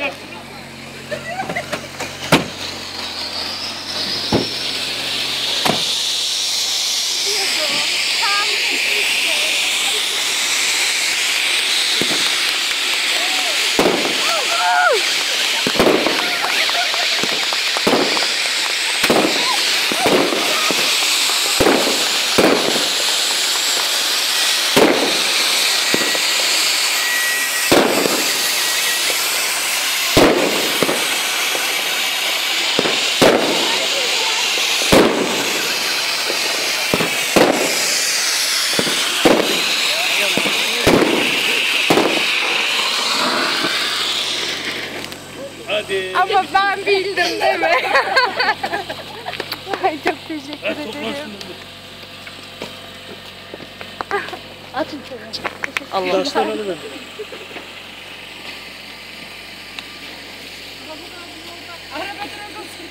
Evet. Hadi. Ama ben bildim değil mi? Ay çok teşekkür Hadi ederim. Atın çocuğu. Allah. Taşları alıver. Araba